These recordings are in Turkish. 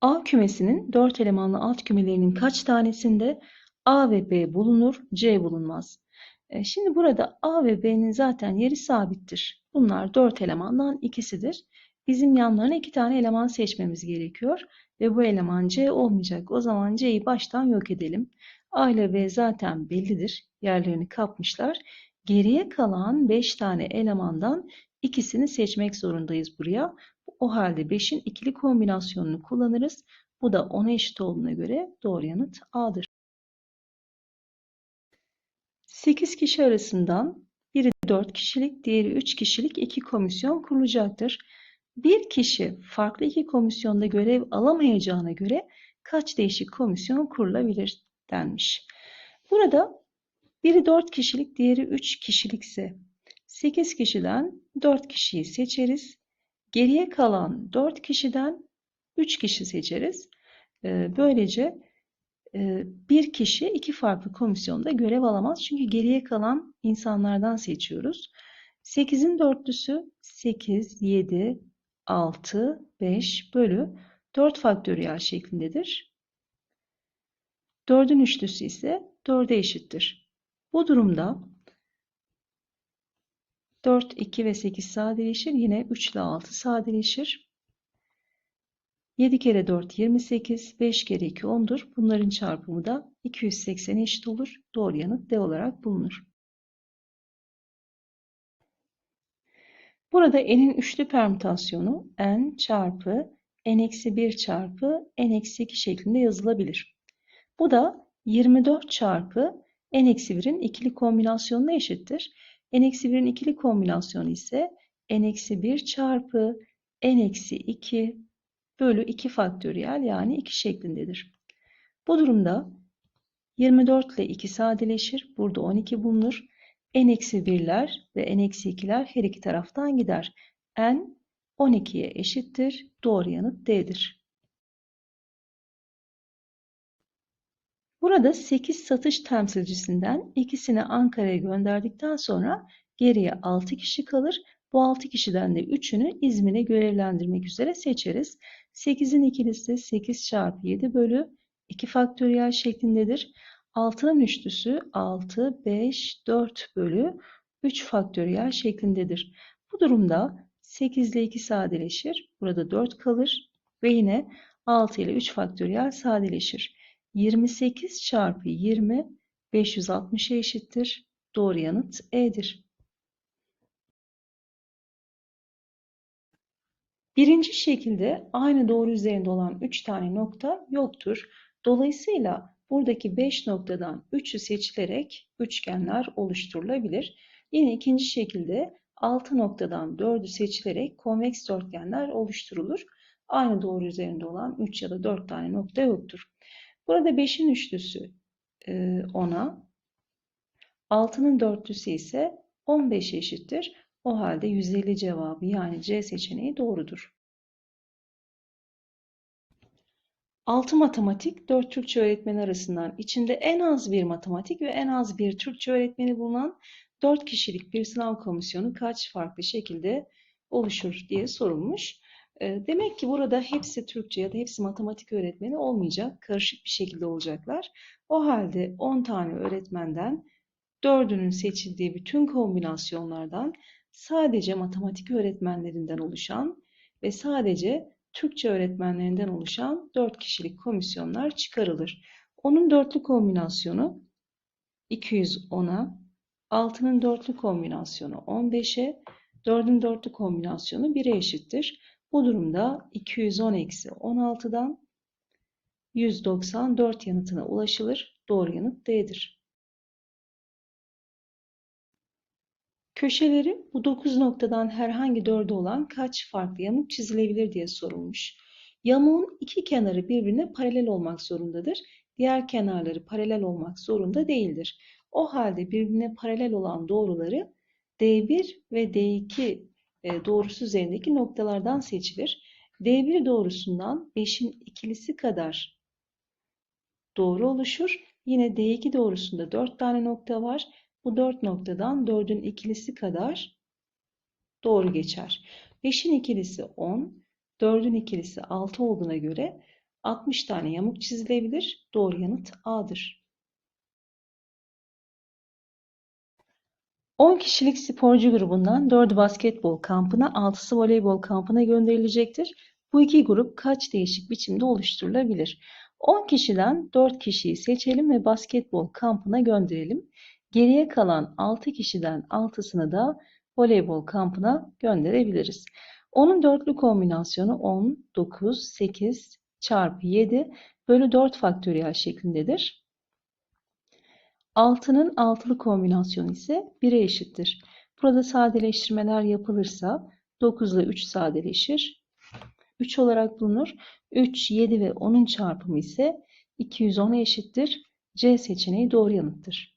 A kümesinin 4 elemanlı alt kümelerinin kaç tanesinde A ve B bulunur, C bulunmaz? E, Şimdi burada A ve B'nin zaten yeri sabittir. Bunlar 4 elemandan ikisidir. Bizim yanlarına 2 tane eleman seçmemiz gerekiyor. Ve bu eleman C olmayacak. O zaman C'yi baştan yok edelim. A ile B zaten bellidir. Yerlerini kapmışlar. Geriye kalan 5 tane elemandan ikisini seçmek zorundayız buraya. O halde 5'in ikili kombinasyonunu kullanırız. Bu da 10'a eşit olduğuna göre doğru yanıt A'dır. 8 kişi arasından biri 4 kişilik, diğeri 3 kişilik iki komisyon kurulacaktır. Bir kişi farklı iki komisyonda görev alamayacağına göre kaç değişik komisyon kurulabilir denmiş. Burada biri 4 kişilik, diğeri 3 kişilikse 8 kişiden 4 kişiyi seçeriz. Geriye kalan 4 kişiden 3 kişi seçeriz. Ee, Böylece e, bir kişi iki farklı komisyonda görev alamaz. Çünkü geriye kalan insanlardan seçiyoruz. 8'in dörtlüsü 8, 7, 6, 5 bölü 4 faktöriyel şeklindedir. 4'ün üçlüsü ise 4'e eşittir. Bu durumda 4, 2 ve 8 sadeleşir. Yine 3 ile 6 sadeleşir. 7 kere 4 28, 5 kere 2 10'dur. Bunların çarpımı da 280 eşit olur. Doğru yanıt D olarak bulunur. Burada n'in üçlü permütasyonu n çarpı n-1 çarpı n-2 şeklinde yazılabilir. Bu da 24 çarpı n-1'in ikili kombinasyonuna eşittir. N-1'in ikili kombinasyonu ise n-1 çarpı n-2 bölü 2 faktöriyel yani 2 şeklindedir. Bu durumda 24 ile 2 sadeleşir. Burada 12 bulunur. n-1'ler ve n-2'ler her iki taraftan gider. n 12'ye eşittir. Doğru yanıt D'dir. Burada 8 satış temsilcisinden ikisini Ankara'ya gönderdikten sonra geriye 6 kişi kalır. Bu 6 kişiden de 3'ünü İzmir'e görevlendirmek üzere seçeriz. 8'in ikilisi 8 çarpı 7 bölü 2 faktöriyel şeklindedir. 6'nın üçlüsü 6, 5, 4 bölü 3 faktöriyel şeklindedir. Bu durumda 8 ile 2 sadeleşir. Burada 4 kalır. Ve yine 6 ile 3 faktöriyel sadeleşir. 28 çarpı 20 560'a eşittir. Doğru yanıt E'dir. Birinci şekilde aynı doğru üzerinde olan 3 tane nokta yoktur. Dolayısıyla buradaki 5 noktadan 3'ü seçilerek üçgenler oluşturulabilir. Yine ikinci şekilde 6 noktadan 4'ü seçilerek konveks dörtgenler oluşturulur. Aynı doğru üzerinde olan 3 ya da 4 tane nokta yoktur. Burada 5'in üçlüsü 10'a, 6'nın dörtlüsü ise 15 eşittir. O halde 150 cevabı yani C seçeneği doğrudur. 6 matematik, 4 Türkçe öğretmeni arasından içinde en az bir matematik ve en az bir Türkçe öğretmeni bulunan 4 kişilik bir sınav komisyonu kaç farklı şekilde oluşur diye sorulmuş. Demek ki burada hepsi Türkçe ya da hepsi matematik öğretmeni olmayacak. Karışık bir şekilde olacaklar. O halde 10 tane öğretmenden 4'ünün seçildiği bütün kombinasyonlardan sadece matematik öğretmenlerinden oluşan ve sadece Türkçe öğretmenlerinden oluşan 4 kişilik komisyonlar çıkarılır. Onun dörtlü kombinasyonu 210'a, 6'nın dörtlü kombinasyonu 15'e, 4'ün dörtlü kombinasyonu 1'e eşittir. Bu durumda 210 eksi 16'dan 194 yanıtına ulaşılır. Doğru yanıt D'dir. Köşeleri bu 9 noktadan herhangi dördü olan kaç farklı yamuk çizilebilir diye sorulmuş. Yamuğun iki kenarı birbirine paralel olmak zorundadır. Diğer kenarları paralel olmak zorunda değildir. O halde birbirine paralel olan doğruları D1 ve D2 e, doğrusu üzerindeki noktalardan seçilir. D1 doğrusundan 5'in ikilisi kadar doğru oluşur. Yine D2 doğrusunda 4 tane nokta var. Bu 4 noktadan 4'ün ikilisi kadar doğru geçer. 5'in ikilisi 10, 4'ün ikilisi 6 olduğuna göre 60 tane yamuk çizilebilir. Doğru yanıt A'dır. 10 kişilik sporcu grubundan 4'ü basketbol kampına, 6'sı voleybol kampına gönderilecektir. Bu iki grup kaç değişik biçimde oluşturulabilir? 10 kişiden 4 kişiyi seçelim ve basketbol kampına gönderelim. Geriye kalan 6 kişiden 6'sını da voleybol kampına gönderebiliriz. Onun dörtlü kombinasyonu 10, 9, 8 çarpı 7 bölü 4 faktöriyel şeklindedir. 6'nın altılı kombinasyonu ise 1'e eşittir. Burada sadeleştirmeler yapılırsa 9 ile 3 sadeleşir. 3 olarak bulunur. 3, 7 ve 10'un çarpımı ise 210'a eşittir. C seçeneği doğru yanıttır.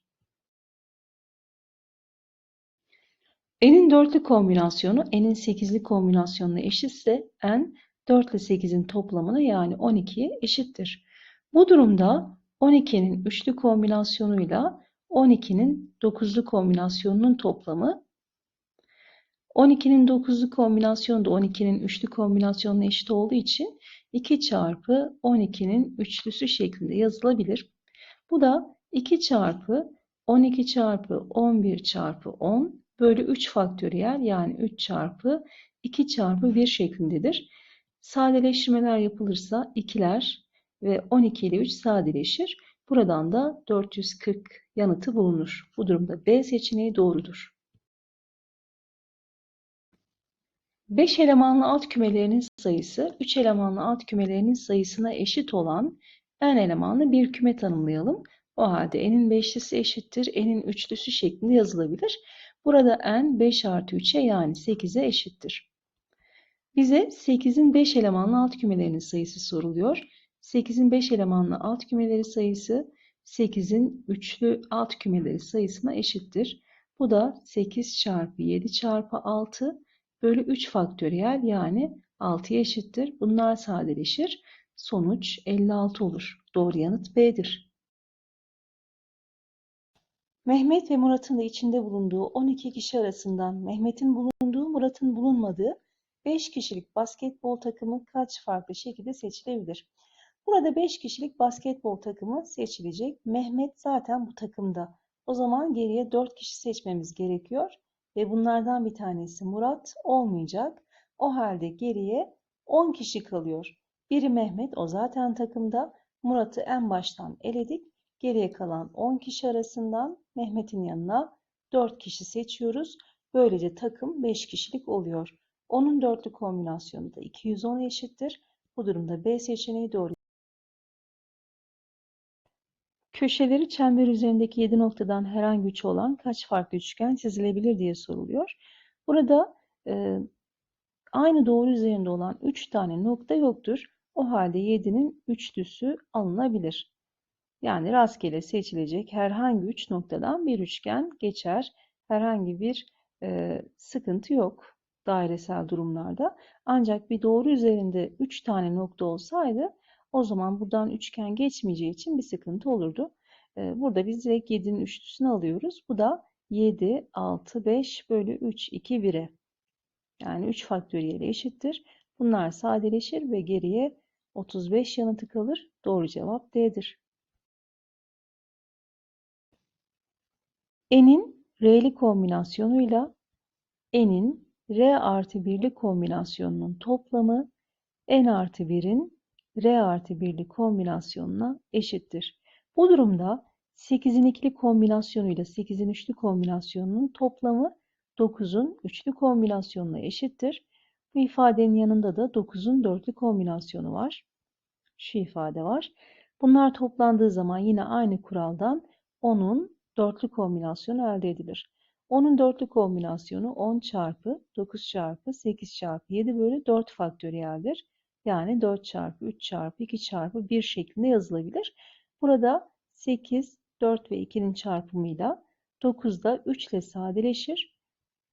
N'in dörtlü kombinasyonu N'in sekizli kombinasyonuna eşitse N 4 ile 8'in toplamına yani 12'ye eşittir. Bu durumda 12'nin üçlü kombinasyonuyla 12'nin dokuzlu kombinasyonunun toplamı 12'nin dokuzlu kombinasyonu da 12'nin üçlü kombinasyonuna eşit olduğu için 2 çarpı 12'nin üçlüsü şeklinde yazılabilir. Bu da 2 çarpı 12 çarpı 11 çarpı 10 bölü 3 faktöriyel yani 3 çarpı 2 çarpı 1 şeklindedir. Sadeleştirmeler yapılırsa 2'ler ve 12 ile 3 sadeleşir. Buradan da 440 yanıtı bulunur. Bu durumda B seçeneği doğrudur. 5 elemanlı alt kümelerinin sayısı 3 elemanlı alt kümelerinin sayısına eşit olan n elemanlı bir küme tanımlayalım. O halde n'in beşlisi eşittir n'in üçlüsü şeklinde yazılabilir. Burada n 5 artı 3'e yani 8'e eşittir. Bize 8'in 5 elemanlı alt kümelerinin sayısı soruluyor. 8'in 5 elemanlı alt kümeleri sayısı 8'in üçlü alt kümeleri sayısına eşittir. Bu da 8 çarpı 7 çarpı 6 bölü 3 faktöriyel yani 6'ya eşittir. Bunlar sadeleşir. Sonuç 56 olur. Doğru yanıt B'dir. Mehmet ve Murat'ın da içinde bulunduğu 12 kişi arasından Mehmet'in bulunduğu, Murat'ın bulunmadığı 5 kişilik basketbol takımı kaç farklı şekilde seçilebilir? Burada 5 kişilik basketbol takımı seçilecek. Mehmet zaten bu takımda. O zaman geriye 4 kişi seçmemiz gerekiyor. Ve bunlardan bir tanesi Murat olmayacak. O halde geriye 10 kişi kalıyor. Biri Mehmet, o zaten takımda. Murat'ı en baştan eledik. Geriye kalan 10 kişi arasından Mehmet'in yanına 4 kişi seçiyoruz. Böylece takım 5 kişilik oluyor. Onun dörtlü kombinasyonu da 210 eşittir. Bu durumda B seçeneği doğru. Köşeleri çember üzerindeki 7 noktadan herhangi üç olan kaç farklı üçgen çizilebilir diye soruluyor. Burada e, aynı doğru üzerinde olan 3 tane nokta yoktur. O halde 7'nin üçlüsü alınabilir. Yani rastgele seçilecek herhangi 3 noktadan bir üçgen geçer. Herhangi bir e, sıkıntı yok dairesel durumlarda. Ancak bir doğru üzerinde 3 tane nokta olsaydı o zaman buradan üçgen geçmeyeceği için bir sıkıntı olurdu. Ee, burada biz direkt 7'nin üçlüsünü alıyoruz. Bu da 7, 6, 5 bölü 3, 2, 1'e. Yani 3 faktöriyeli eşittir. Bunlar sadeleşir ve geriye 35 yanıtı kalır. Doğru cevap D'dir. N'in R'li kombinasyonuyla N'in R artı 1'li kombinasyonunun toplamı N artı 1'in R artı 1'li kombinasyonuna eşittir. Bu durumda 8'in ikili kombinasyonuyla 8'in üçlü kombinasyonunun toplamı 9'un üçlü kombinasyonuna eşittir. Bu ifadenin yanında da 9'un dörtlü kombinasyonu var. Şu ifade var. Bunlar toplandığı zaman yine aynı kuraldan 10'un dörtlü kombinasyonu elde edilir. 10'un dörtlü kombinasyonu 10 çarpı 9 çarpı 8 çarpı 7 bölü 4 faktöriyeldir. Yani 4 çarpı 3 çarpı 2 çarpı 1 şeklinde yazılabilir. Burada 8, 4 ve 2'nin çarpımıyla 9 da 3 ile sadeleşir.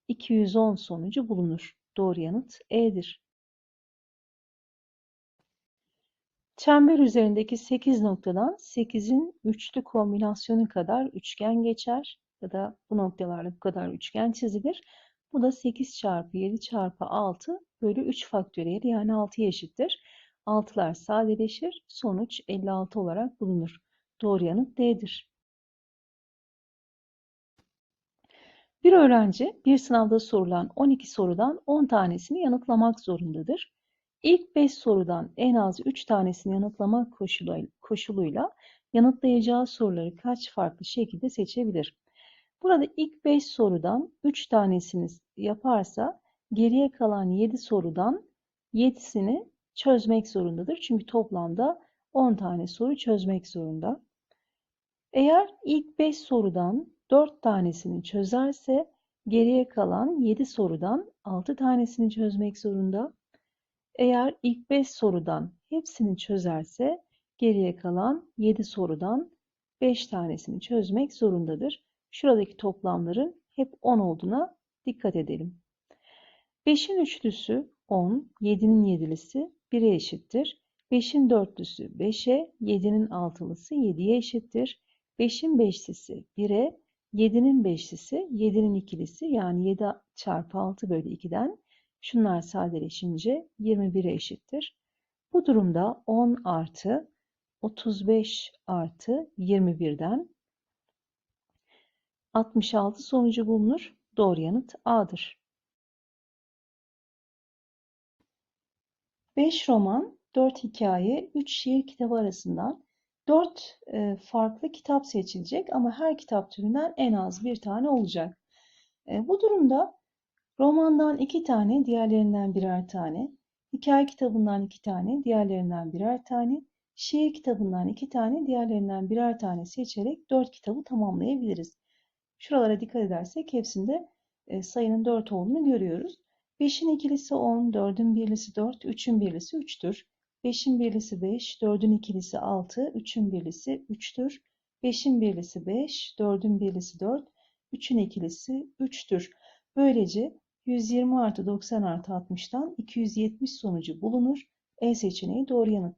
210 sonucu bulunur. Doğru yanıt E'dir. Çember üzerindeki 8 noktadan 8'in üçlü kombinasyonu kadar üçgen geçer ya da bu noktalarla bu kadar üçgen çizilir. Bu da 8 çarpı 7 çarpı 6 bölü 3 faktöriyel yani 6'ya eşittir. 6'lar sadeleşir. Sonuç 56 olarak bulunur. Doğru yanıt D'dir. Bir öğrenci bir sınavda sorulan 12 sorudan 10 tanesini yanıtlamak zorundadır. İlk 5 sorudan en az 3 tanesini yanıtlamak koşulu- koşuluyla yanıtlayacağı soruları kaç farklı şekilde seçebilir? Burada ilk 5 sorudan 3 tanesini yaparsa geriye kalan 7 sorudan 7'sini çözmek zorundadır. Çünkü toplamda 10 tane soru çözmek zorunda. Eğer ilk 5 sorudan 4 tanesini çözerse geriye kalan 7 sorudan 6 tanesini çözmek zorunda. Eğer ilk 5 sorudan hepsini çözerse geriye kalan 7 sorudan 5 tanesini çözmek zorundadır. Şuradaki toplamların hep 10 olduğuna dikkat edelim. 5'in üçlüsü 10, 7'nin yedilisi 1'e eşittir. 5'in dörtlüsü 5'e, 7'nin altılısı 7'ye eşittir. 5'in beşlisi 1'e, 7'nin beşlisi 7'nin ikilisi yani 7 çarpı 6 bölü 2'den şunlar sadeleşince 21'e eşittir. Bu durumda 10 artı 35 artı 21'den 66 sonucu bulunur. Doğru yanıt A'dır. 5 roman, 4 hikaye, 3 şiir kitabı arasından 4 farklı kitap seçilecek ama her kitap türünden en az bir tane olacak. E, bu durumda romandan 2 tane, diğerlerinden birer tane, hikaye kitabından 2 tane, diğerlerinden birer tane, şiir kitabından 2 tane, diğerlerinden birer tane seçerek 4 kitabı tamamlayabiliriz. Şuralara dikkat edersek hepsinde e, sayının 4 olduğunu görüyoruz. 5'in ikilisi 10, 4'ün birlisi 4, 3'ün birlisi 3'tür. 5'in birlisi 5, 4'ün ikilisi 6, 3'ün birlisi 3'tür. 5'in birlisi 5, 4'ün birlisi 4, 3'ün ikilisi 3'tür. Böylece 120 artı 90 artı 60'tan 270 sonucu bulunur. E seçeneği doğru yanıt.